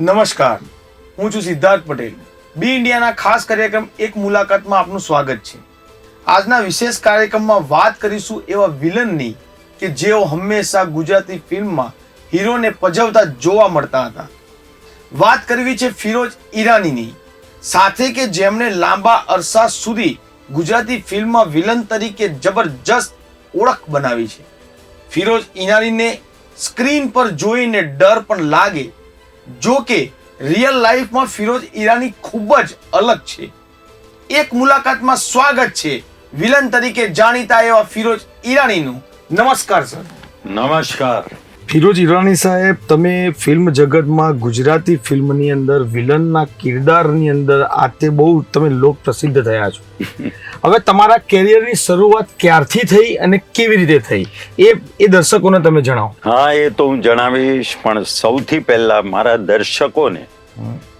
નમસ્કાર. હું છું સિદ્ધાર્થ પટેલ. બી ઇન્ડિયાના ખાસ કાર્યક્રમ એક મુલાકાતમાં આપનું સ્વાગત છે. આજના વિશેષ કાર્યક્રમમાં વાત કરીશું એવા વિલનની કે જેઓ હંમેશા ગુજરાતી ફિલ્મમાં હીરોને પજવતા જોવા મળતા હતા. વાત કરવી છે ફિરોજ ઈરાનીની. સાથે કે જેમણે લાંબા અરસા સુધી ગુજરાતી ફિલ્મમાં વિલન તરીકે જબરજસ્ત ઓળખ બનાવી છે. ફિરોજ ઈરાનીને સ્ક્રીન પર જોઈને ડર પણ લાગે જો કે રિયલ લાઈફમાં ફિરોજ ઈરાની ખૂબ જ અલગ છે. એક મુલાકાતમાં સ્વાગત છે. વિલન તરીકે જાણીતા એવા ફિરોજ ઈરાનીનું. નમસ્કાર સર નમસ્કાર. ફિરોજ ઈરાની સાહેબ તમે ફિલ્મ જગતમાં ગુજરાતી ફિલ્મની અંદર વિલનના કિરદારની અંદર આ તે બહુ તમે લોક પ્રસિદ્ધ થયા છો. હવે તમારા કેરિયરની શરૂઆત ક્યારથી થઈ અને કેવી રીતે થઈ? એ એ દર્શકોને તમે જણાવો. હા એ તો હું જણાવીશ પણ સૌથી પહેલા મારા દર્શકોને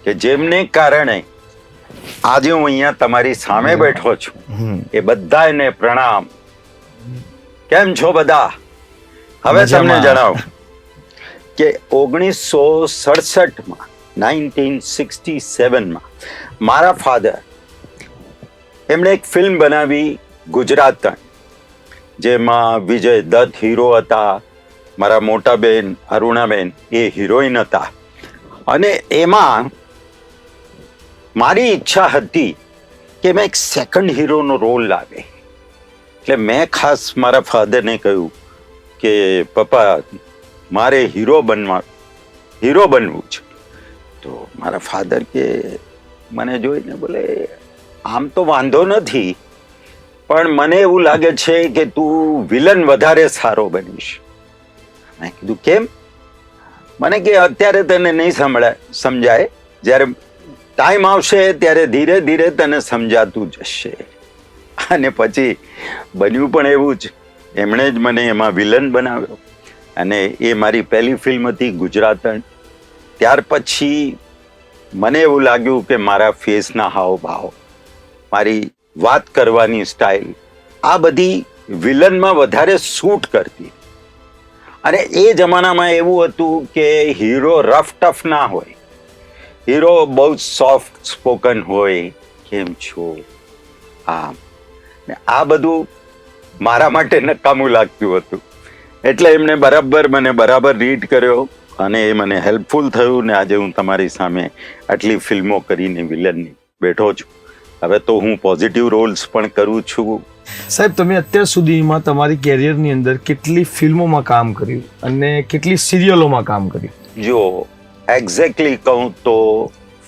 કે જેમને કારણે આજે હું અહીંયા તમારી સામે બેઠો છું એ બધાને પ્રણામ. કેમ છો બધા? હવે તમને જણાવો કે ઓગણીસો સડસઠમાં નાઇન્ટીન સિક્સટી સેવનમાં મારા ફાધર એમણે એક ફિલ્મ બનાવી ગુજરાતણ જેમાં વિજય દત્ત હીરો હતા, મારા મોટા બેન અરુણાબેન એ હિરોઈન હતા. અને એમાં મારી ઈચ્છા હતી કે મેં એક સેકન્ડ હીરોનો રોલ લાવે. એટલે મેં ખાસ મારા ફાધરને કહ્યું કે, પપ્પા, મારે હીરો બનવા હીરો બનવું છે. તો મારા ફાધર કે, મને જોઈને બોલે આમ તો વાંધો નથી, પણ મને એવું લાગે છે કે તું વિલન વધારે સારો બનીશ. મેં કીધું, કેમ? મને કે અત્યારે તને નહીં સંભળાય સમજાય. જ્યારે ટાઈમ આવશે, ત્યારે ધીરે ધીરે તને સમજાતું જશે. અને પછી બન્યું પણ એવું જ. એમણે જ મને એમાં વિલન બનાવ્યો. અને એ મારી પહેલી ફિલ્મ હતી ગુજરાતણ ત્યાર પછી મને એવું લાગ્યું કે મારા ફેસના હાવભાવ મારી વાત કરવાની સ્ટાઇલ આ બધી વિલનમાં વધારે સૂટ કરતી. અને એ જમાનામાં એવું હતું કે હીરો રફ ટફ ના હોય. હીરો બહુ સોફ્ટ સ્પોકન હોય. કેમ છો? આમ. ને આ બધું મારા માટે નકામું લાગતું હતું. એટલે એમણે બરાબર મને બરાબર રીડ કર્યો અને એ મને હેલ્પફુલ થયું ને આજે હું તમારી સામે આટલી ફિલ્મો કરીને વિલનની બેઠો છું. હવે તો હું પોઝિટિવ રોલ્સ પણ કરું છું. સાહેબ તમે અત્યાર સુધીમાં તમારી કેરિયરની અંદર કેટલી ફિલ્મોમાં કામ કર્યું અને કેટલી સિરિયલોમાં કામ કર્યું? જો એક્ઝેક્ટલી કહું તો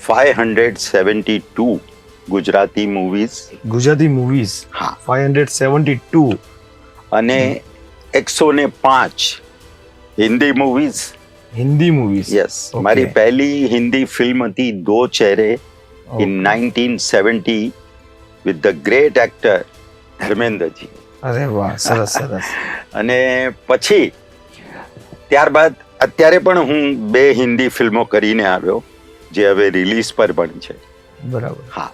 five hundred seventy two Gujarati movies Gujarati movies હા. ફાઈવ હંડ્રેડ સેવન્ટી ટુ અને એકસો ને પાંચ Hindi movies Hindi movies yes મારી પહેલી હિન્દી ફિલ્મ હતી Do Chehre. Nineteen seventy with the great actor Dharmendraji અરે વાહ સરસ સરસ. અને પછી ત્યારબાદ અત્યારે પણ હું બે હિન્દી ફિલ્મો કરીને આવ્યો જે હવે રિલીઝ પર પણ છે. બરાબર. હા.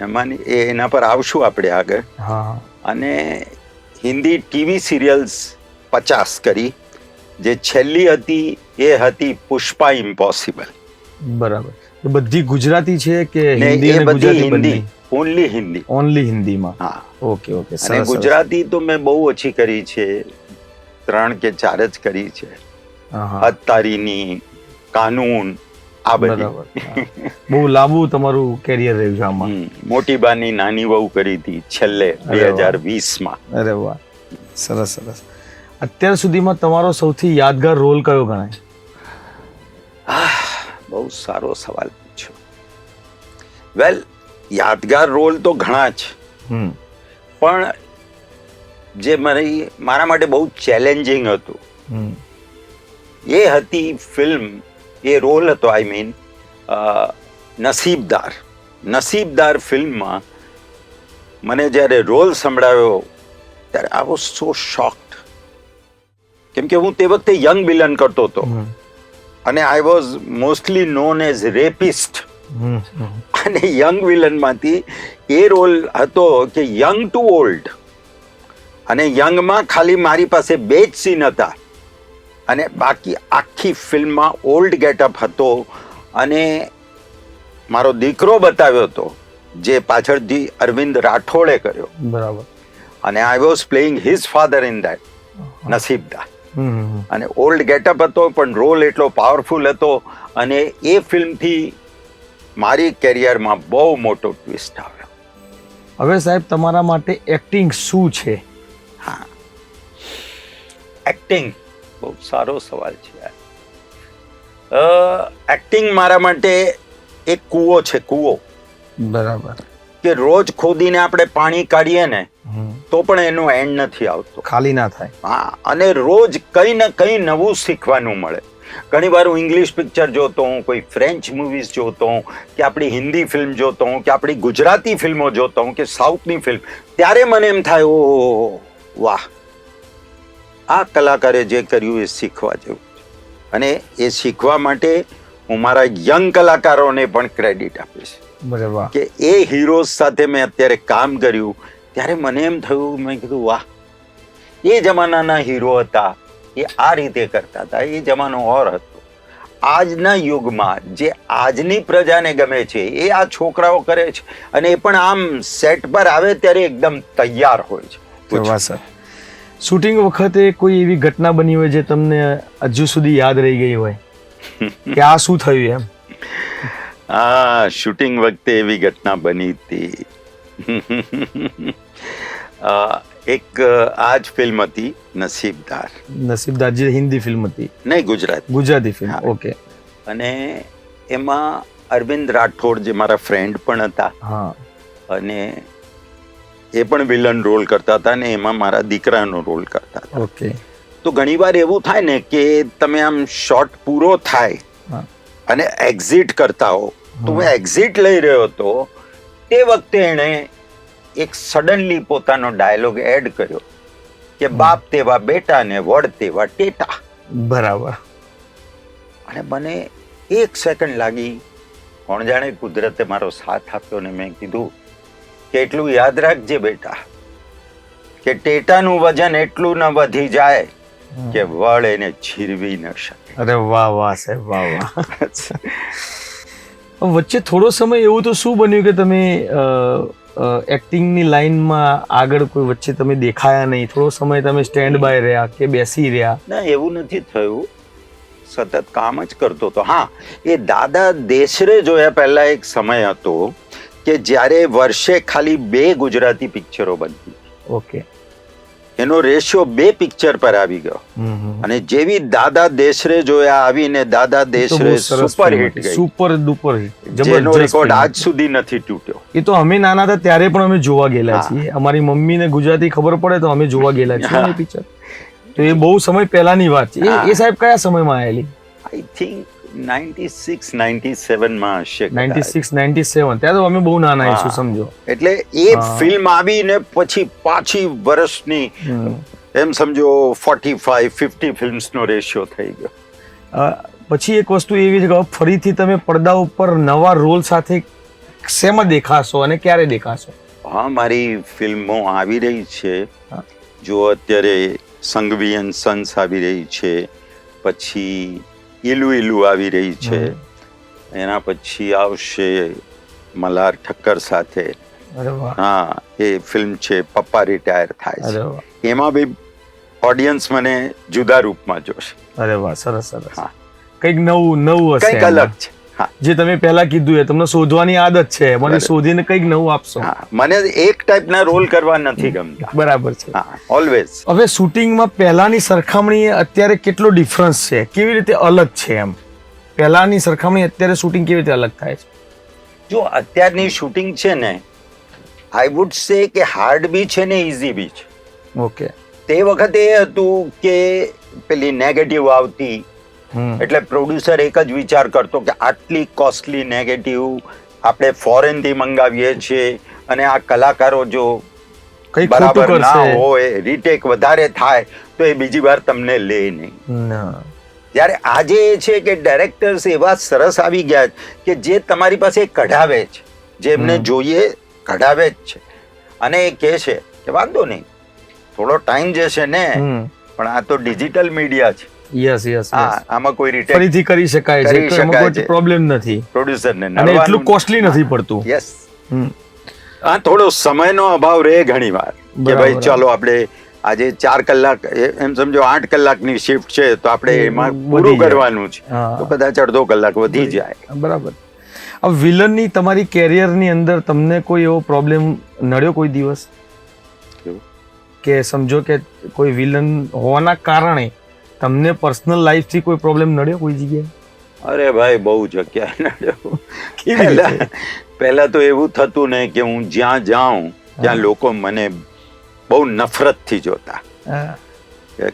એમાંની એના પર આવશું આપણે આગળ. અને હિન્દી ટીવી સિરિયલ્સ પચાસ કરી જે છેલ્લી હતી એ હતી પુષ્પા ઇમ્પોસિબલ બરાબર. બધી ગુજરાતી છે કે હિન્દી અને ગુજરાતી હિન્દી ઓનલી હિન્દી. ઓનલી હિન્દીમાં? હા. ઓકે ઓકે અને. ગુજરાતી તો મેં બહુ ઓછી કરી છે ત્રણ કે ચાર જ કરી છે. હા. કાનૂન આ બધી. બહુ લાંબુ તમારું કેરિયર રહ્યું છે આમાં. મોટી બાની નાની વહુ કરી હતી છેલ્લે બે. હજાર વીસમાં. અરે વાહ. સરસ સરસ. અત્યાર સુધીમાં તમારો સૌથી યાદગાર રોલ કયો ગણાય? બહુ સારો સવાલ. વેલ યાદગાર રોલ તો ઘણા જ. પણ જે મારી મારા માટે બહુ ચેલેન્જિંગ હતું એ હતી ફિલ્મ એ રોલ હતો આઈ મીન નસીબદાર. નસીબદાર ફિલ્મમાં મને જ્યારે રોલ સંભળાવ્યો ત્યારે આઈ વોઝ સો શોક્ડ કેમ કે હું તે વખતે યંગ વિલન કરતો હતો. અને I was mostly known as rapist. અને યંગ વિલનમાંથી એ રોલ હતો કે યંગ ટુ ઓલ્ડ અને યંગમાં ખાલી મારી પાસે બે જ સીન હતા. અને બાકી આખી ફિલ્મમાં ઓલ્ડ ગેટઅપ હતો. અને મારો દીકરો બતાવ્યો હતો જે પાછળથી અરવિંદ રાઠોડે કર્યો. બરાબર. અને I was playing his father in that નસીબદા. અને ઓલ્ડ ગેટઅપ હતો પણ રોલ એટલો પાવરફુલ હતો. અને એ ફિલ્મથી મારી કેરિયરમાં બહુ મોટો ટ્વિસ્ટ આવ્યો. હવે સાહેબ તમારા માટે એક્ટિંગ શું છે? હા. એક્ટિંગ બહુ સારો સવાલ છે એક્ટિંગ મારા માટે એક કૂવો છે કૂવો. બરાબર. કે રોજ ખોદીને આપણે પાણી કાઢીએ ને તો પણ એનો એન્ડ નથી આવતો. ખાલી ના થાય. હા અને રોજ કંઈ ને કંઈ નવું શીખવાનું મળે. ઘણી વાર હું ઇંગ્લિશ પિક્ચર જોતો હું કોઈ ફ્રેન્ચ મૂવીઝ જોતો હું કે આપણી હિન્દી ફિલ્મ જોતો હું કે આપણી ગુજરાતી ફિલ્મો જોતો હું કે સાઉથની ફિલ્મ ત્યારે મને એમ થાય ઓ વાહ આ કલાકારે જે કર્યું એ શીખવા જેવું અને એ શીખવા માટે હું મારા યંગ કલાકારોને પણ ક્રેડિટ આપીશ. બરાબર કે એ હીરોઝ સાથે મેં અત્યારે કામ કર્યું ત્યારે મને એમ થયું મેં કીધું વાહ એ જમાનાના હીરો હતા. એ આ રીતે કરતા હતા. એ જમાનો ઓર હતો. આજના યુગમાં જે આજની પ્રજાને ગમે છે એ આ છોકરાઓ કરે છે અને એ પણ આમ સેટ પર આવે ત્યારે એકદમ તૈયાર હોય છે. શૂટિંગ વખતે કોઈ એવી ઘટના બની હોય જે તમને હજુ સુધી યાદ રહી ગઈ હોય? કે આ શું થયું એમ? આ શૂટિંગ વખતે એવી ઘટના બની હતી. એક આ જ ફિલ્મ હતી નસીબદાર. નસીબદાર જે હિન્દી ફિલ્મ હતી. નહીં ગુજરાત. Gujarati film okay. અને એમાં અરવિંદ રાઠોડ જે મારા ફ્રેન્ડ પણ હતા. હા. અને એ પણ વિલન રોલ કરતા હતા અને એમાં મારા દીકરાનો રોલ કરતા હતા. ઓકે. તો ઘણીવાર એવું થાય ને કે તમે આમ શોટ પૂરો થાય અને એક્ઝિટ કરતા હો. તો હું એક્ઝિટ લઈ રહ્યો હતો. તે વખતે એણે એક સડનલી પોતાનો ડાયલોગ એડ કર્યો કે બાપ તેવા બેટા ને વડ તેવા ટેટા. બરાબર. અને મને એક સેકન્ડ લાગી. કોણ જાણે કુદરતે મારો સાથ આપ્યો ને મેં કીધું કે એટલું યાદ રાખજે બેટા કે ટેટાનું વજન એટલું ન વધી જાય કે વળ એને છીરવી ન શકે. અરે વાહ વાહ સાહેબ વાહ વાહ. વચ્ચે થોડો સમય એવું તો શું બન્યું કે તમે એક્ટિંગની લાઈનમાં આગળ કોઈ વચ્ચે તમે દેખાયા નહીં. થોડો સમય તમે સ્ટેન્ડ બાય રહ્યા કે બેસી રહ્યા? ના એવું નથી થયું. સતત કામ જ કરતો હતો. હા એ દાદા દેશરે જોયા પહેલા એક સમય હતો કે જ્યારે વર્ષે ખાલી બે ગુજરાતી પિક્ચરો બનતી. ઓકે એનો રેશિયો બે પિક્ચર પર આવી ગયો. અને જેવી દાદા દેશરે જોયા આવીને દાદા દેશરે સુપર હિટ ગઈ. સુપર ડુપર હિટ જેનો રેકોર્ડ આજ સુધી નથી તૂટ્યો. એ તો અમે નાના હતા ત્યારે પણ અમે જોવા ગયેલા છીએ. અમારી મમ્મીને ગુજરાતી ખબર પડે તો અમે જોવા ગયેલા છીએ એ પિક્ચર તો એ બહુ સમય પહેલાની વાત છે. એ- એ સાહેબ કયા સમયમાં આવેલી? I think ninety six ninety સેવનમાં હશે. નાઇન્ટી સિક્સ નાઇન્ટી સેવન ત્યાં તો અમે બહુ નાના. સમજો. એટલે એ. ફિલ્મ આવીને પછી પાછી વર્ષની એમ સમજો ફોર્ટી ફાઈવ ફિફ્ટી ફિલ્મ્સનો રેશિયો થઈ ગયો. પછી એક વસ્તુ એવી છે કે ફરીથી તમે પડદા ઉપર નવા રોલ સાથે શેમાં દેખાશો અને ક્યારે દેખાશો? હા મારી ફિલ્મો આવી રહી છે. જો અત્યારે સંઘવી એન્ડ સન્સ આવી રહી છે. પછી ઈલુ ઈલુ આવી રહી છે. એના પછી આવશે મલાર ઠક્કર સાથે. હા એ ફિલ્મ છે પપ્પા રિટાયર થાય છે. એમાં બી ઓડિયન્સ મને જુદા રૂપમાં જોશે. અરે વાહ સરસ સરસ. હા. કંઈક નવું નવું હશે કંઈક અલગ છે. જે તમે પહેલા કીધું એ તમને શોધવાની આદત છે. મને શોધીને કંઈક નવું આપશો. મને એક ટાઈપના રોલ કરવા નથી ગમતા. બરાબર છે. હા ઓલવેઝ હવે શૂટિંગમાં પહેલાની સરખામણીએ અત્યારે કેટલો ડિફરન્સ છે? કેવી રીતે અલગ છે એમ? પહેલાની સરખામણી અત્યારે શૂટિંગ કેવી રીતે અલગ થાય છે? જો અત્યારની શૂટિંગ છે ને આઈ વુડ સે કે હાર્ડ બી છે ને ઇઝી બી છે. ઓકે તે વખતે એ હતું કે પેલી નેગેટિવ આવતી એટલે પ્રોડ્યુસર એક જ વિચાર કરતો કે આટલી કોસ્ટલી નેગેટિવ આપણે ફોરેનથી મંગાવીએ છીએ અને આ કલાકારો જો બરાબર ના હોય રીટેક વધારે થાય તો એ બીજી વાર તમને લે નહીં. જ્યારે આજે એ છે કે ડાયરેક્ટર્સ એવા સરસ આવી ગયા કે જે તમારી પાસે કઢાવે છે જે એમને જોઈએ કઢાવે જ છે. અને એ કહે છે કે વાંધો નહીં થોડો ટાઈમ જશે ને પણ આ તો ડિજિટલ મીડિયા છે. યસ યસ હા આમાં કોઈ રિટેક ફરીથી કરી શકાય છે એમાં કોઈ પ્રોબ્લેમ નથી. પ્રોડ્યુસર ને અને એટલું કોસ્ટલી નથી પડતું. Yes hmm. આ થોડો સમયનો અભાવ રહે ઘણી વાર. કે ભાઈ ચાલો આપણે આજે ચાર કલાક એમ સમજો આઠ કલાકની શિફ્ટ છે તો આપણે એમાં પૂરું કરવાનું છે. તો કદાચ અડધો કલાક વધી જાય. બરાબર. હવે વિલનની તમારી કેરિયરની અંદર તમને કોઈ એવો પ્રોબ્લેમ નડ્યો કોઈ દિવસ? કે સમજો કે કોઈ વિલન હોવાના કારણે તમને પર્સનલ લાઈફથી કોઈ પ્રોબ્લેમ નડ્યો કોઈ જગ્યાએ? અરે ભાઈ બહુ જગ્યાએ નડ્યો. પહેલા પહેલા તો એવું થતું ને કે હું જ્યાં જાઉં ત્યાં લોકો મને બહુ નફરતથી જોતા.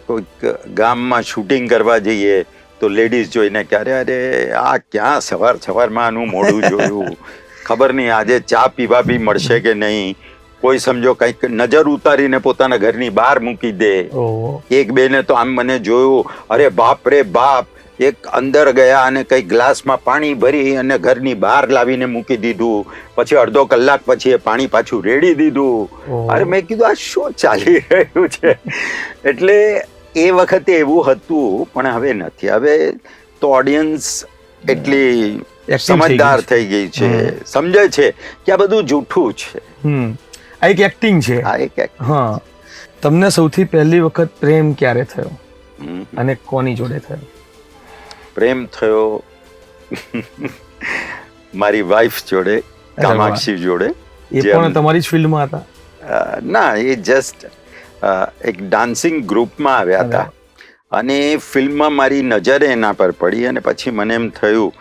કોઈક ગામમાં શૂટિંગ કરવા જઈએ તો લેડીઝ જોઈને ક્યારે અરે અરે આ ક્યાં સવાર સવારમાં આનું મોઢું જોયું? ખબર નહીં આજે ચા પીવા બી મળશે કે નહીં? કોઈ સમજો કંઈક નજર ઉતારીને પોતાના ઘરની બહાર મૂકી દે. એક એક બેને તો આમ મને જોયું અરે બાપ રે બાપ એક અંદર ગયા અને કઈ ગ્લાસમાં પાણી ભરી અને ઘરની બહાર લાવીને મૂકી દીધું. પછી અડધો કલાક પછી એ પાણી પાછું રેડી દીધું. અરે મેં કીધું આ શું ચાલી રહ્યું છે? એટલે એ વખતે એવું હતું પણ હવે નથી. હવે તો ઓડિયન્સ એટલી સમજદાર થઈ ગઈ છે. સમજે છે કે આ બધું જૂઠું છે. આ એક એક્ટિંગ છે. આ એક હા. તમને સૌથી પહેલી વખત પ્રેમ ક્યારે થયો? અને કોની જોડે થયો? પ્રેમ થયો મારી વાઈફ જોડે કામાક્ષી જોડે. એ પણ તમારી જ ફિલ્ડમાં હતા? ના એ જસ્ટ એક ડાન્સિંગ ગ્રુપમાં આવ્યા હતા. અને એ ફિલ્મમાં મારી નજરે એના પર પડી અને પછી મને એમ થયું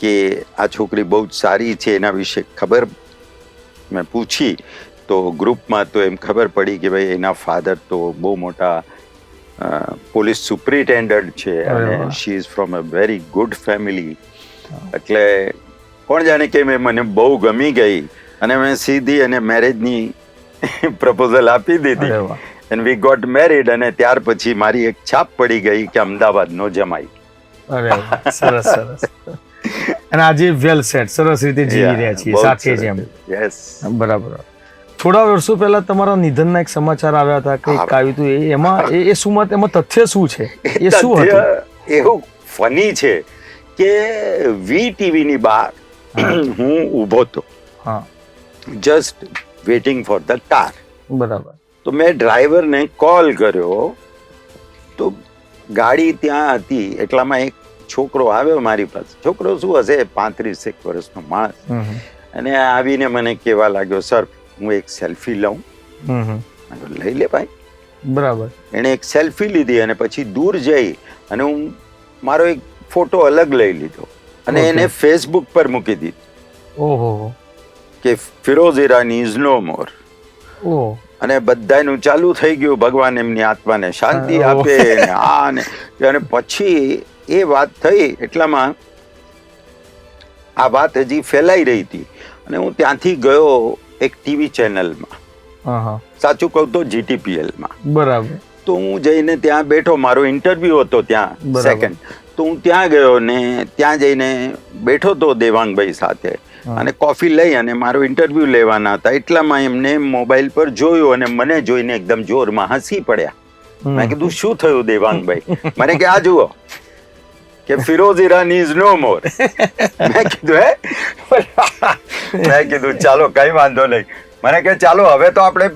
કે આ છોકરી બહુ જ સારી છે એના વિશે ખબર મેં પૂછી. તો ગ્રુપમાં તો એમ ખબર પડી કે ભાઈ એના ફાધર તો બહુ મોટા પોલીસ સુપ્રિન્ટેન્ડન્ટ છે અને she is from a very good family એટલે કોણ જાણે કે મેં મને બહુ ગમી ગઈ અને મેં સીધી અને મેરેજની પ્રપોઝલ આપી દીધી. એન્ડ વી ગોટ મેરીડ અને ત્યાર પછી મારી એક છાપ પડી ગઈ કે અમદાવાદનો જમાઈ. અરે સરસ સરસ. અને આજે વેલ સેટ સરસ રીતે જીવી રહ્યા છીએ સાથે જ એમ. યસ બરાબર. થોડા વર્ષો પહેલા તમારા નિધનના એક સમાચાર આવ્યા હતા કંઈક આવ્યું હતું. એમાં એ- શું મત એમાં તથ્ય શું છે? એ શું હતું? એવું ફની છે કે વી ટીવીની બહાર હું. ઊભો હતો. હા. Just waiting for the car બરાબર. તો મેં ડ્રાઈવરને કોલ કર્યો. તો ગાડી ત્યાં હતી. એટલામાં એક છોકરો આવ્યો મારી પાસે. છોકરો શું હશે? પાંત્રીસ એક વર્ષનો માણસ. અને આવીને મને કહેવા લાગ્યો સર હું એક સેલ્ફી લઉં. લઈ લે ભાઈ. બરાબર. એણે એક સેલ્ફી લીધી અને પછી દૂર જઈ અને હું મારો એક ફોટો અલગ લઈ લીધો. અને એને ફેસબુક પર મૂકી દીધું. ઓહો. કે Firoz Irani is no more અને બધાનું ચાલુ થઈ ગયું ભગવાન એમની આત્માને શાંતિ આપે આ ને. અને પછી એ વાત થઈ એટલામાં આ વાત હજી ફેલાઈ રહી હતી. અને હું ત્યાંથી ગયો એક ટીવી ચેનલમાં. સાચું કહું તો જીટીપીએલમાં. બરાબર. તો હું જઈને ત્યાં બેઠો મારો ઇન્ટરવ્યુ હતો ત્યાં સેકન્ડ તો હું ત્યાં ગયો ને ત્યાં જઈને બેઠો તો દેવાંગભાઈ સાથે. અને કોફી લઈ અને મારો ઇન્ટરવ્યુ લેવાના હતા. એટલામાં એમને મોબાઈલ પર જોયું અને મને જોઈને એકદમ જોરમાં હસી પડ્યા. મેં કીધું શું થયું દેવાંગભાઈ? મને કે આ જુઓ કે Firoz Irani is no more મેં કીધું હે? મેં કીધું ચાલો કઈ વાંધો નહીં. મને કે ચાલો હવે તો આપણે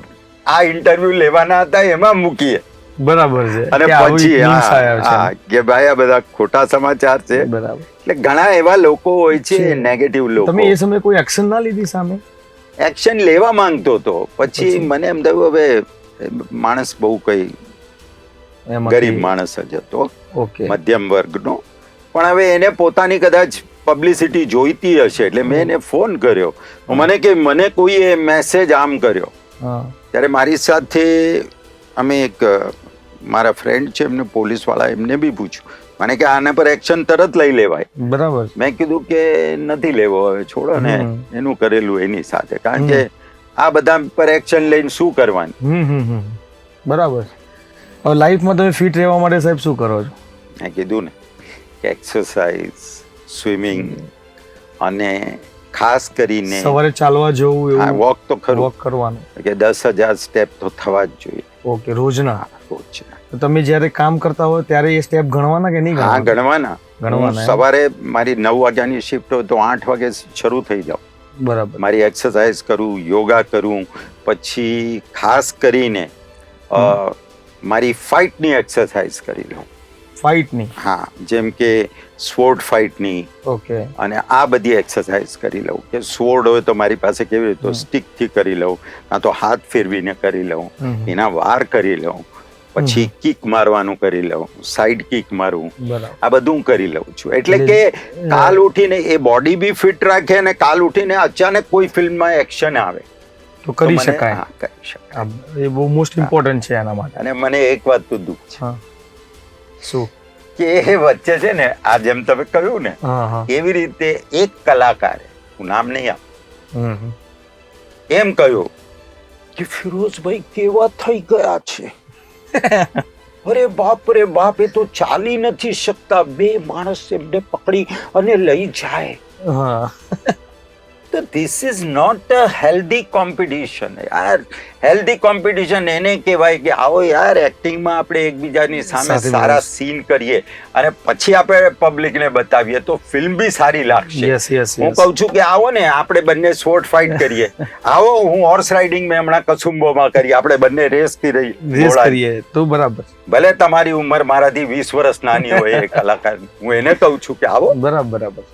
આ ઇન્ટરવ્યુ લેવાના હતા એમાં મૂકીએ. બરાબર છે. અને પછી હા, કે ભાઈ આ બધા ખોટા સમાચાર છે. બરાબર. એટલે ઘણા એવા લોકો હોય છે. નેગેટિવ લોકો તમે એ સમયે કોઈ એક્શન ના લીધી સામે? એક્શન લેવા માંગતો હતો. પછી પછી? મને એમ થયું હવે માણસ બહુ કઈ ગરીબ માણસ જ હતો. ઓકે. મધ્યમ વર્ગનો. પણ હવે એને પોતાની કદાચ પબ્લિસિટી જોઈતી હશે એટલે મેં એને ફોન કર્યો. મને કે મને કોઈએ મેસેજ આમ કર્યો. ત્યારે મારી સાથે અમે એક મારા ફ્રેન્ડ છે એમને પોલીસવાળા એમને બી પૂછ્યું. મને કે આના પર એક્શન તરત લઈ લેવાય. બરાબર. મેં કીધું કે નથી લેવો હવે છોડો ને. એનું કરેલું એની સાથે. કારણ કે આ બધા પર એક્શન લઈને શું કરવાનું? બરાબર. હવે લાઈફમાં તમે ફિટ રહેવા માટે સાહેબ શું કરો છો? મેં કીધું ને. એક્સરસાઇઝ સ્વિમિંગ અને ખાસ કરીને સવારે ચાલવા જવું એવું વોક તો ખરું. વોક કરવાનું. કે દસ હજાર સ્ટેપ તો થવા જ જોઈએ. ઓકે રોજના? રોજ તો તમે જ્યારે કામ કરતા હો ત્યારે એ સ્ટેપ ગણવાના કે નહીં હા ગણવાના? ગણવાના? સવારે મારી નવ વાગ્યાની શિફ્ટ હોય તો આઠ વાગે શરૂ થઈ જાઉં. બરાબર. મારી એક્સરસાઇઝ કરું યોગા કરું પછી ખાસ કરીને મારી ફાઇટની એક્સરસાઇઝ કરી લઉં. ફાઇટની. હા જેમ કે સ્વોર્ડ ફાઇટની. ઓકે. અને આ બધી એક્સરસાઇઝ કરી લઉં. કે સ્વોર્ડ હોય તો મારી પાસે કેવી રીતે. સ્ટિકથી કરી લઉં કાં તો હાથ ફેરવીને કરી લઉં એના વાર કરી લઉં પછી કિક મારવાનું કરી લઉં સાઈડ કિક મારું આ બધું કરી લઉં છું. એટલે કે કાલ ઉઠીને એ બોડી બી ફિટ રાખે અને કાલ ઉઠીને અચાનક કોઈ ફિલ્મમાં એક્શન આવે. તો કરી શકાય. કરી શકાય. એ બહુ મોસ્ટ ઇમ્પોર્ટન્ટ છે એના માટે. અને મને એક વાત તો દુઃખ છે. શું? કે એ વચ્ચે છે ને આ જેમ તમે કહ્યું ને એવી રીતે એક કલાકારે હું નામ નહીં આપું. એમ કહ્યું કે ફિરોઝભાઈ કેવા થઈ ગયા છે? અરે બાપ રે બાપ એ તો ચાલી નથી શકતા. બે માણસ એમને પકડી અને લઈ જાય. તો this is not a healthy competition યાર હેલ્ધી કોમ્પિટિશન એને કહેવાય કે આવો યાર એક્ટિંગમાં આપણે એકબીજાની સામે સારા સીન કરીએ અને પછી આપણે પબ્લિકને બતાવીએ તો ફિલ્મ બી સારી લાગશે. હું કહું છું કે આવો ને આપણે બંને શોર્ટ ફાઇટ કરીએ. આવો હું હોર્સ રાઇડિંગ મેં હમણાં કસુંબોમાં કરી આપણે બંને રેસ કરીએ તો બરાબર. ભલે તમારી ઉંમર મારાથી વીસ વર્ષ નાની હોય એ કલાકાર હું એને કહું છું કે આવો. બરાબર બરાબર.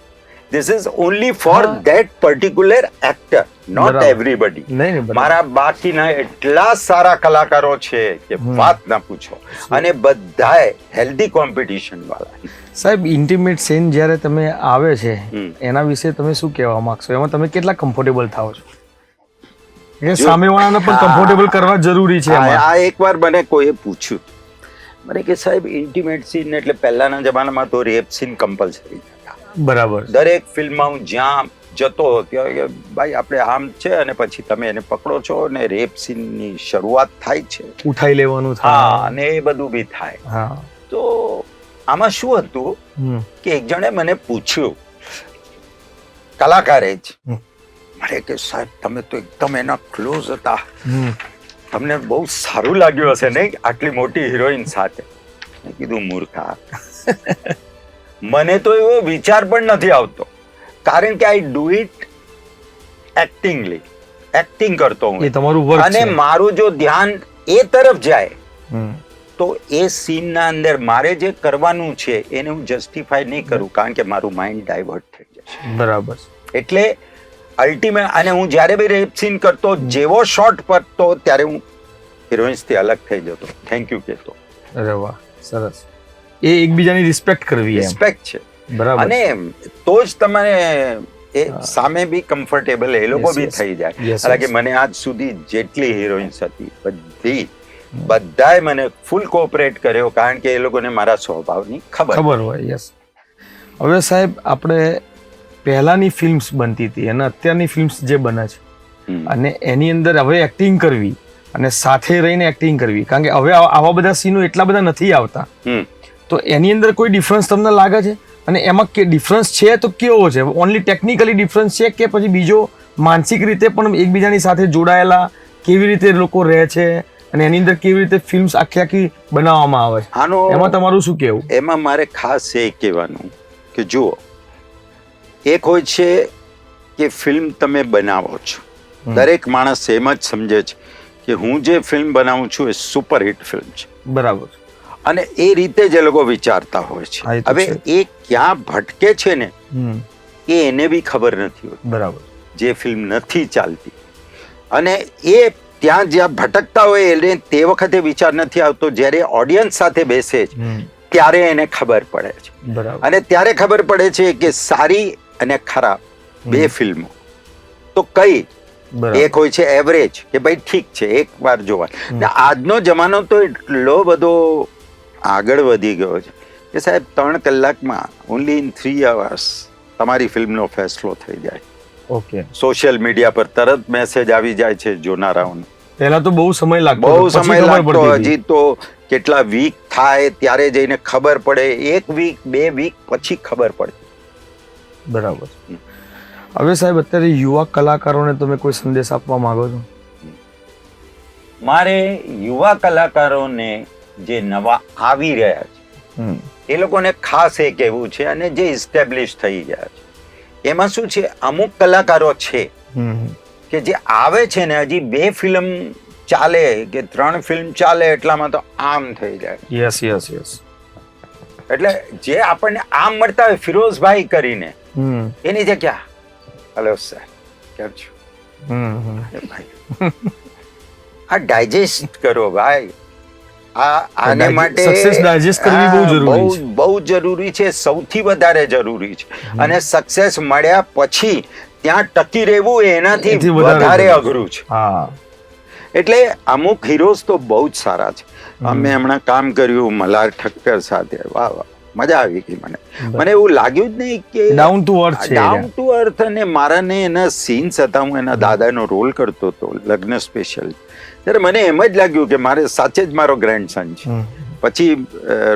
This is only for that particular actor not everybody મારા બાકીના એટલા સારા કલાકારો છે કે વાત ના પૂછો. અને બધાએ હેલ્ધી કોમ્પિટિશન વાળા. સાહેબ ઇન્ટિમેટ સીન જ્યારે તમે આવે છે એના વિશે તમે શું કહેવા માંગશો? એમાં તમે કેટલા કમ્ફર્ટેબલ થાઓ છો? કે સામેવાળાને પણ કમ્ફર્ટેબલ કરવા જરૂરી છે આ એકવાર મને કોઈએ પૂછ્યું. મને કે સાહેબ ઇન્ટિમેટ સીન એટલે પહેલાના જમાનામાં તો રેપ સીન કમ્પલસરી બરાબર. દરેક ફિલ્મમાં હું જ્યાં જતો કે ભાઈ આપણે આમ છે અને પછી તમે એને પકડો છો અને રેપ સીનની શરૂઆત થાય છે. ઉઠાઈ લેવાનું થાય. અને એ બધું બી થાય. તો આમાં શું હતું કે એક જણે મને પૂછ્યું કલાકારે જ. હમ. કે સાહેબ તમે તો એકદમ એના ક્લોઝ હતા. તમને બહુ સારું લાગ્યું હશે નહીં? આટલી મોટી હિરોઈન સાથે. કીધું મૂર્ખા. મને તો એવો વિચાર પણ નથી આવતો. કારણ કે I do it actingly acting કરતો એ તમારું વર્ક અને મારું જો ધ્યાન એ તરફ જાય તો એ સીનના અંદર મારે જે કરવાનું છે એને હું જસ્ટિફાય નહીં કરું કારણ કે મારું માઇન્ડ ડાયવર્ટ થઈ જશે બરાબર. એટલે અલ્ટિમેટ અને હું જ્યારે બી રેપ સીન કરતો જેવો શોટ પડતો ત્યારે હું હિરોઇન્સથી અલગ થઈ જતો. થેન્ક યુ કહેતો. અરે વાહ સરસ. એ એકબીજાની રિસ્પેક્ટ કરવી રિસ્પેક્ટ છે. બરાબર. અને તો જ તમને એ સામે બી કમ્ફર્ટેબલ એ લોકો બી થઈ જાય. કે મને આજ સુધી જેટલી હિરોઈન્સ હતી બધી બધાએ મને ફૂલ કોઓપરેટ કર્યો કારણ કે એ લોકોને મારા સ્વભાવની ખબર ખબર હોય યસ હવે સાહેબ આપણે પહેલાની ફિલ્મ્સ બનતી હતી અને અત્યારની ફિલ્મ્સ જે બને છે અને એની અંદર હવે એક્ટિંગ કરવી અને સાથે રહીને એક્ટિંગ કરવી. કારણ કે હવે આવા બધા સીનો એટલા બધા નથી આવતા. તો એની અંદર કોઈ ડિફરન્સ તમને લાગે છે? અને એમાં કે ડિફરન્સ છે તો કેવો છે? ઓનલી ટેકનિકલી ડિફરન્સ છે કે પછી બીજો માનસિક રીતે પણ એકબીજાની સાથે જોડાયેલા કેવી રીતે લોકો રહે છે? અને એની અંદર કેવી રીતે ફિલ્મ્સ આખી આખી બનાવવામાં આવે છે? આનો એમાં તમારું શું કહેવું એમાં મારે ખાસ એ કહેવાનું કે જુઓ એક હોય છે કે ફિલ્મ તમે બનાવો છો. દરેક માણસ એમ જ સમજે છે કે હું જે ફિલ્મ બનાવું છું એ સુપરહિટ ફિલ્મ છે. બરાબર. અને એ રીતે જ એ લોકો વિચારતા હોય છે. હવે એ ક્યાં ભટકે છે ને એ એને બી ખબર નથી હોતી. બરાબર. જે ફિલ્મ નથી ચાલતી. અને એ ત્યાં જ્યાં ભટકતા હોય એને તે વખતે વિચાર નથી આવતો જ્યારે ઓડિયન્સ સાથે બેસે છે ત્યારે એને ખબર પડે છે. બરાબર. અને ત્યારે ખબર પડે છે કે સારી અને ખરાબ બે ફિલ્મો. તો કઈ? એક હોય છે એવરેજ કે ભાઈ ઠીક છે એક વાર જોવા આજનો જમાનો તો એટલો બધો આગળ વધી ગયો છે. કે સાહેબ ત્રણ કલાકમાં ઓનલી ઇન થ્રી અવર્સ તમારી ફિલ્મનો ફેસલો થઈ જાય. ઓકે સોશિયલ મીડિયા પર તરત મેસેજ આવી જાય છે જોનારાઓને. પહેલા તો બહુ સમય લાગતો બહુ સમય લાગતો હજી તો કેટલા વીક થાય ત્યારે જઈને ખબર પડે. એક વીક બે વીક પછી ખબર પડે. બરાબર. હવે સાહેબ અત્યારે યુવા કલાકારોને તમે કોઈ સંદેશ આપવા માંગો છો? મારે યુવા કલાકારોને જે નવા આવી રહ્યા છે. એ લોકોને ખાસ એ કહેવું છે અને જે ઇસ્ટેબ્લિશ થઈ ગયા છે. એમાં શું છે? અમુક કલાકારો છે કે જે આવે છે ને હજી બે ફિલ્મ ચાલે કે ત્રણ ફિલ્મ ચાલે એટલામાં તો આમ થઈ જાય. યસ યસ યસ એટલે જે આપણને આમ મળતા હોય ફિરોઝભાઈ કરીને એની જગ્યા હલો સર કેમ છો? હમ. હમ. ભાઈ. આ ડાયજેસ્ટ કરો ભાઈ. આને માટે સક્સેસ ડાયજેસ્ટ કરવી બહુ જરૂરી છે. બહુ જરૂરી છે સૌથી વધારે જરૂરી છે. અને સક્સેસ મળ્યા પછી ત્યાં ટકી રહેવું એનાથી વધારે. અઘરું છે. એટલે અમુક હીરોઝ તો બહુ જ સારા છે. અમે હમણાં કામ કર્યું મલાર ઠક્કર સાથે. વાહ વાહ. મજા આવી ગઈ મને. મને એવું લાગ્યું જ નહીં કે ડાઉન ટુ અર્થ છે ડાઉન ટુ અર્થ અને મારા ને એના સીન્સ હતા. હું એના દાદાનો રોલ કરતો હતો લગ્ન સ્પેશિયલ ત્યારે મને એમ જ લાગ્યું કે મારે સાચે જ મારો ગ્રેન્ડસન છે. પછી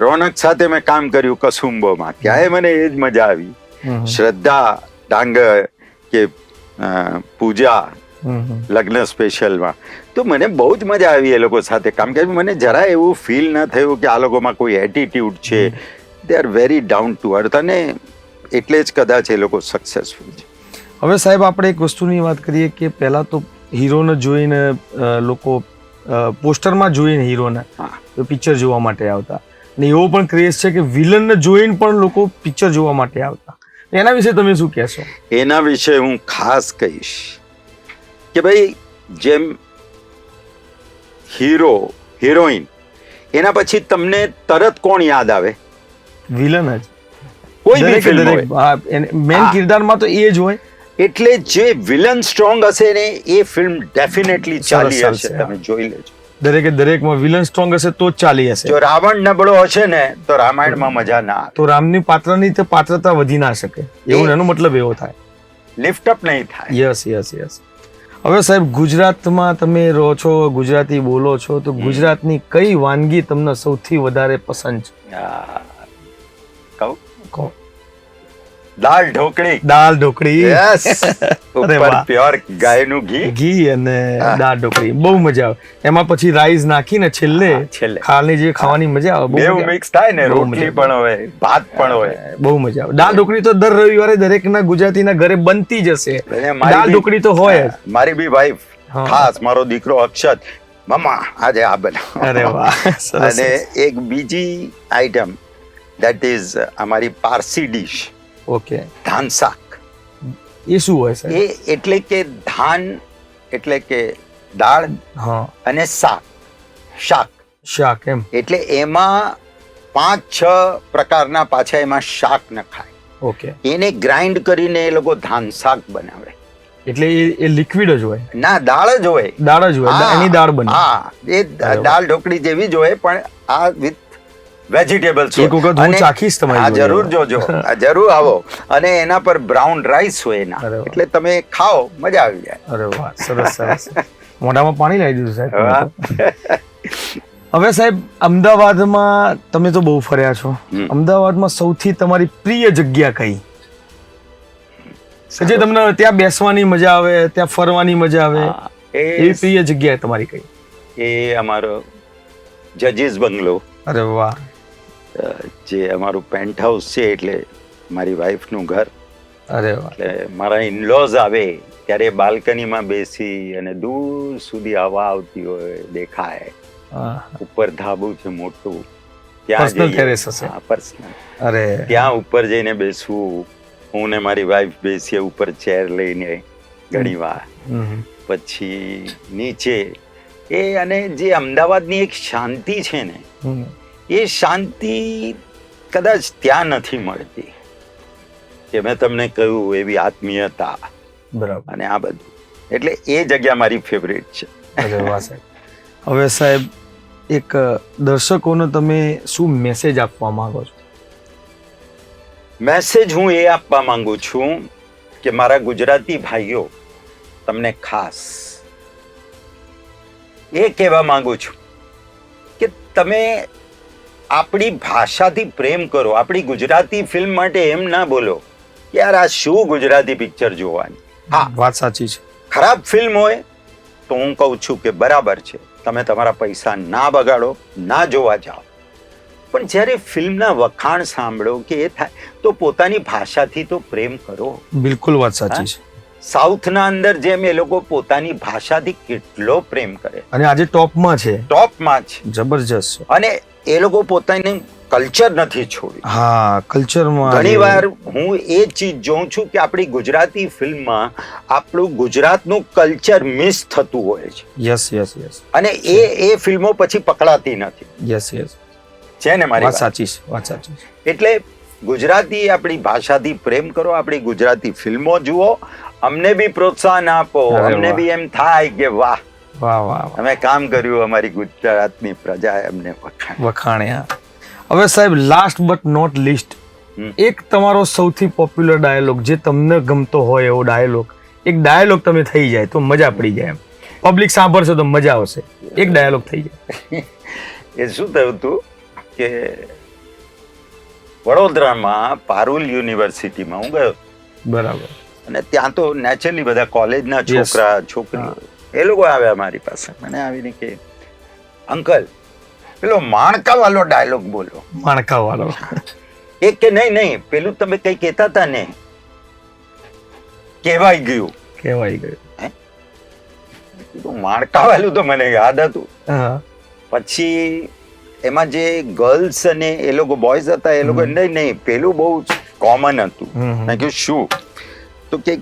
રોનક સાથે મેં કામ કર્યું કસુંબોમાં. ત્યાંય મને એ જ મજા આવી. શ્રદ્ધા ડાંગર કે પૂજા. લગ્ન સ્પેશિયલમાં તો મને બહુ જ મજા આવી એ લોકો સાથે કામ કે મને જરા એવું ફીલ ન થયું કે આ લોકોમાં કોઈ એટીટ્યુડ છે. They are very down to earth અને એટલે જ કદાચ એ લોકો સક્સેસફુલ છે. હવે સાહેબ આપણે એક વસ્તુની વાત કરીએ કે પહેલા તો હીરોને જોઈને લોકો પોસ્ટરમાં જોઈને હીરોને. પિક્ચર જોવા માટે આવતા. અને એવો પણ ક્રેઝ છે કે વિલનને જોઈને પણ લોકો પિક્ચર જોવા માટે આવતા. એના વિશે તમે શું કહેશો? એના વિશે હું ખાસ કહીશ કે ભાઈ જેમ હીરો હિરોઈન એના પછી તમને તરત કોણ યાદ આવે? વિલન જ. કોઈ બી ફિલ્મ હોય. મેન. કિરદારમાં તો એ જ હોય. એટલે જે વિલન સ્ટ્રોંગ હશે ને એ ફિલ્મ ડેફિનેટલી ચાલી હશે. તમે જોઈ લેજો. દરેકે દરેકમાં વિલન સ્ટ્રોંગ હશે તો ચાલી હશે. જો રાવણ નબળો હશે ને તો રામાયણમાં મજા ના તો રામની પાત્રની તે પાત્રતા વધી ના શકે. એવું એનો મતલબ એવો થાય. લિફ્ટ અપ નહીં થાય. યસ યસ યસ હવે સાહેબ ગુજરાતમાં તમે રહો છો ગુજરાતી બોલો છો તો ગુજરાતની કઈ વાનગી તમને સૌથી વધારે પસંદ છે? કહું? કહો. દાળ ઢોકળી. દાળ ઢોકળી. યસ ઉપર પ્યોર ગાયનું ઘી. ઘી અને દાળ ઢોકળી. બહુ મજા આવે. એમાં પછી રાઈસ નાખીને છેલ્લે છેલ્લે. ખાવાની જે ખાવાની મજા આવે બહુ બેવ મિક્સ થાય ને રોટલી પણ હોય ભાત પણ હોય. બહુ મજા આવે. દાળ ઢોકળી તો દર રવિવારે દરેકના ગુજરાતીના ઘરે બનતી જ હશે. દાળ ઢોકળી તો હોય જ. મારી બી વાઈફ. ખાસ મારો દીકરો અક્ષત મમ્મા આજે આ બનાવો. અરે વાહ અને એક બીજી આઈટમ દેટ ઇઝ અમારી પારસી ડીશ ઓકે. ધાન શાક. એ શું હોય એ એટલે કે ધાન એટલે કે દાળ હા. અને શાક. શાક. શાક એમ. એટલે એમાં પાંચ છ પ્રકારના પાછા એમાં શાક નખાય. ઓકે. એને ગ્રાઇન્ડ કરીને એ લોકો ધાન શાક બનાવે. એટલે એ એ લિક્વિડ જ હોય. ના દાળ જ હોય. દાળ જ હોય. એની દાળ બને. હા એ દાળ ઢોકળી જેવી જ હોય પણ આ વિથ વેજીટેબલ્સ એક વખત હું ચાખીશ તમારી હા જરૂર જોજો આ જરૂર આવો. અને એના પર બ્રાઉન રાઈસ હોય એના. એટલે તમે ખાઓ મજા આવી જાય. અરે વાહ સરસ સરસ. મોઢામાં પાણી લાવી દીધું સાહેબ હવે સાહેબ અમદાવાદમાં તમે તો બહુ ફર્યા છો. અમદાવાદમાં સૌથી તમારી પ્રિય જગ્યા કઈ? જે તમને ત્યાં બેસવાની મજા આવે ત્યાં ફરવાની મજા આવે? એવી એ પ્રિય જગ્યા તમારી કઈ? એ અમારો જજીસ બંગલો. અરે વાહ. જે અમારું પેન્ટ હાઉસ છે એટલે મારી વાઈફનું ઘર. અરે એટલે મારા ઇનલોઝ આવે ત્યારે બાલ્કનીમાં બેસી અને દૂર સુધી હવા આવતી હોય દેખાય. ઉપર ધાબુ છે મોટું. personal. અરે. ત્યાં ઉપર જઈને બેસવું. હું ને મારી વાઈફ બેસીએ ઉપર ચેર લઈને ઘણી વાર પછી નીચે. એ અને જે અમદાવાદની એક શાંતિ છે ને. એ શાંતિ કદાચ ત્યાં નથી મળતી. કે મેં તમને કહ્યું એવી આત્મીયતા. બરાબર. અને આ બધું. એટલે એ જગ્યા મારી ફેવરેટ છે. હવે સાહેબ એક દર્શકોને તમે શું મેસેજ આપવા માંગો છો? મેસેજ હું એ આપવા માંગુ છું કે મારા ગુજરાતી ભાઈઓ તમને ખાસ એ કહેવા માંગુ છું કે તમે આપણી ભાષાથી પ્રેમ કરો. આપણી ગુજરાતી ફિલ્મ માટે એમ ના બોલો. યાર આ શું ગુજરાતી પિક્ચર જોવાની? હા. વાત સાચી છે. ખરાબ ફિલ્મ હોય તો હું કહું છું કે બરાબર છે. તમે તમારા પૈસા ના બગાડો ના જોવા જાઓ. પણ જ્યારે ફિલ્મના વખાણ સાંભળો કે એ થાય તો પોતાની ભાષાથી તો પ્રેમ કરો. બિલકુલ વાત સાચી છે. સાઉથના અંદર જેમ એ લોકો પોતાની ભાષાથી કેટલો પ્રેમ કરે. અને આજે ટોપમાં છે. ટોપમાં છે જબરજસ્ત અને એ લોકો પોતાની કલ્ચર નથી છોડી હા કલ્ચરમાં ઘણી વાર હું એ ચીજ જોઉં છું કે આપણી ગુજરાતી ફિલ્મમાં આપણું ગુજરાતનું કલ્ચર મિસ થતું હોય છે. યસ યસ યસ અને એ એ ફિલ્મો પછી પકડાતી નથી. યસ યસ છે ને મારી વાત? સાચી છે વાત સાચી એટલે ગુજરાતી આપણી ભાષાથી પ્રેમ કરો આપણી ગુજરાતી ફિલ્મો જુઓ અમને બી પ્રોત્સાહન આપો અમને બી એમ થાય કે વાહ વાહ વાહ અમે કામ કર્યું અમારી ગુજરાતની પ્રજા એમને વખાણ્યા. હવે સાહેબ લાસ્ટ બટ નોટ લિસ્ટ એક તમારો સૌથી પોપ્યુલર ડાયલોગ જે તમને ગમતો હોય એવો ડાયલોગ એક ડાયલોગ તમે થઈ જાય તો મજા પડી જાય એમ. પબ્લિક સાંભળશે તો મજા આવશે. એક ડાયલોગ થઈ જાય. એ શું થયું હતું કે વડોદરામાં પારુલ યુનિવર્સિટીમાં હું ગયો. બરાબર. અને ત્યાં તો નેચરલી બધા કોલેજના. છોકરા છોકરીઓ એ લોકો આવ્યા મારી પાસે. મને આવીને કે અંકલ પેલો માણકા વાળો ડાયલોગ બોલો. માણકા વાળો એક કે નહીં નહીં પેલું તમે કઈ કહેતા હતા ને કહેવાય ગયું. કહેવાય ગયું. માણકા વાળું તો મને યાદ હતું. પછી એમાં જે ગર્લ્સ અને એ લોકો બોયઝ હતા એ લોકો નહીં નહીં પેલું બહુ કોમન હતું. મેં શું? તો કે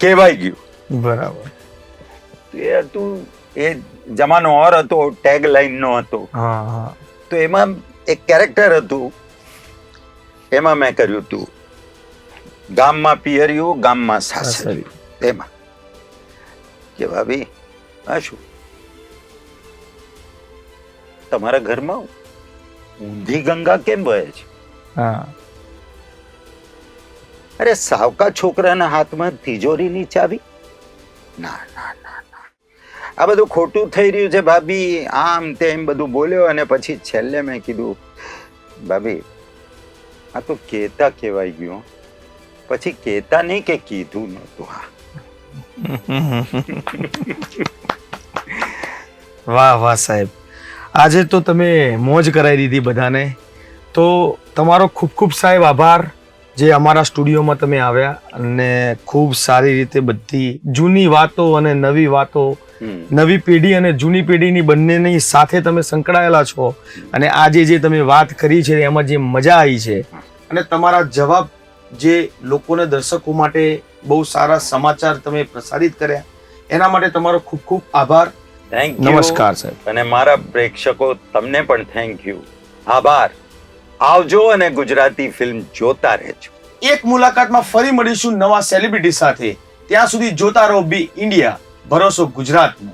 કહેવાય ગયું. બરાબર. તો એ હતું એ જમાનો ઓર હતો ટેગ લાઈન નો હતો. તો એમાં એક કેરેક્ટર હતું એમાં મેં કર્યું હતું ગામમાં પિયર્યું ગામમાં સાસરી એમાં. કે ભાભી આ શું? તમારા ઘરમાં ઊંધી ગંગા કેમ વહે છે? હા. અરે સાવકા છોકરાના હાથમાં તિજોરીની ચાવી? ના ના આ બધું ખોટું થઈ રહ્યું છે ભાભી. આમ તેમ બધું બોલ્યો અને પછી છેલ્લે મેં કીધું, ભાભી, આ તો કેતા કહેવાય ગયું. પછી કેતા નહીં કે કીધું નહોતું, હા. વાહ વાહ, સાહેબ. આજે તો તમે મોજ કરાવી દીધી બધાને. તો તમારો ખૂબ ખૂબ સાહેબ આભાર જે અમારા સ્ટુડિયોમાં તમે આવ્યા અને ખૂબ સારી રીતે બધી જૂની વાતો અને નવી વાતો. નવી પેઢી અને જૂની પેઢીની બંનેની સાથે તમે સંકળાયેલા છો અને આજે જે તમે વાત કરી છે એમાં જે મજા આવી છે. અને તમારા જવાબ જે લોકોને દર્શકો માટે બહુ સારા સમાચાર તમે પ્રસારિત કર્યા એના માટે તમારો ખૂબ ખૂબ આભાર. થેન્ક યુ નમસ્કાર સાહેબ. અને મારા પ્રેક્ષકો તમને પણ થેન્ક યુ આભાર. આવજો અને ગુજરાતી ફિલ્મ જોતા રહેજો. એક મુલાકાતમાં ફરી મળીશું નવા સેલિબ્રિટી સાથે. ત્યાં સુધી જોતા રહો બી ઇન્ડિયા ભરોસો ગુજરાતનો.